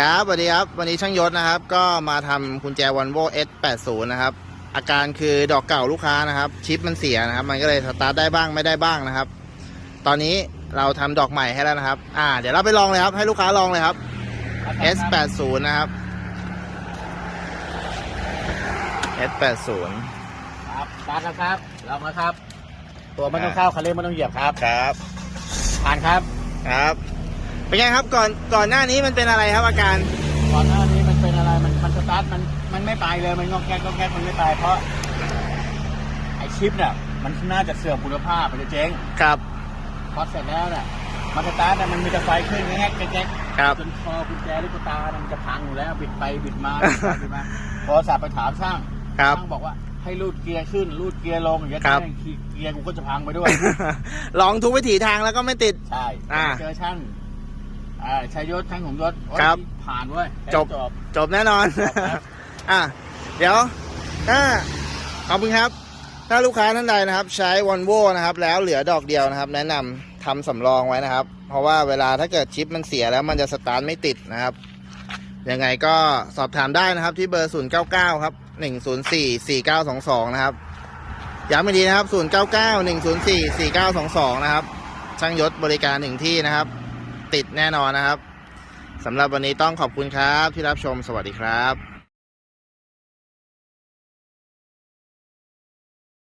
ครับสวัสดีครับ วันนี้ช่างยศนะครับ ก็มาทำกุญแจ Volvo S80 นะครับ อาการคือดอกเก่าลูกค้านะครับ ชิปมันเสียนะครับ มันก็เลยสตาร์ทได้บ้างไม่ได้บ้างนะครับ ตอนนี้เราทำดอกใหม่ให้แล้วนะครับ อ่า เดี๋ยวเราไปลองเลยครับ ให้ลูกค้าลองเลยครับ S80 นะครับ S80 ครับสตาร์ทแล้วครับลองแล้วครับ ตัวไม่ต้องเข้าคันเร่งไม่ต้องเหยียบครับ ครับ ผ่านครับ ครับ เป็นไงครับก่อนก่อนหน้านี้มันเป็นอะไรครับอาการ ก่อนหน้านี้มันเป็นอะไรมันมันสตาร์ทมันมันไม่ไปเลยมันงอกแงกงอกแงกมันไม่ไปเพราะไอชิปเนี่ยมันน่าจะเสื่อมคุณภาพมันจะเจ๊งครับ พอเสร็จแล้วเนี่ยมันสตาร์ทเนี่ยมันมีแต่ไฟขึ้นแงกแงกแงกครับจนคอกุญแจลูกตาเนี่ยมันจะพังอยู่แล้วบิดไปบิดมาบิดไปบิดมาโทรศัพท์ไปถามช่างครับช่างบอกว่าให้รูดเกียร์ขึ้นรูดเกียร์ลงอย่างเงี้ยครับแม่งเกียร์กูก็จะพังไปด้วย ลองทุกวิถีทางแล้วก็ไม่ติดใช่อ่าเจอช่าง อ่าชายยศช่างของยศโอ๊ยครับผ่านเว้ยจบ จบจบแน่นอนครับอะ เดี๋ยวถ้าขอบคุณครับ ถ้าลูกค้าท่านใดนะครับ ใช้ v o l v o นะครับ แล้วเหลือดอกเดียวนะครับ แนะนำทำสำรองไว้นะครับ เพราะว่าเวลาถ้าเกิดชิปมันเสียแล้วมันจะสตาร์ทไม่ติดนะครับ ยังไงก็สอบถามได้นะครับที่เบอร์ 099 ครับ 104 4922 นะครับ ย้ำอีกทีนะครับ 099 104 4922 นะครับ ช่างยศบริการหนึ่งที่นะครับ ติดแน่นอนนะครับสำหรับวันนี้ต้องขอบคุณครับที่รับชมสวัสดีครับ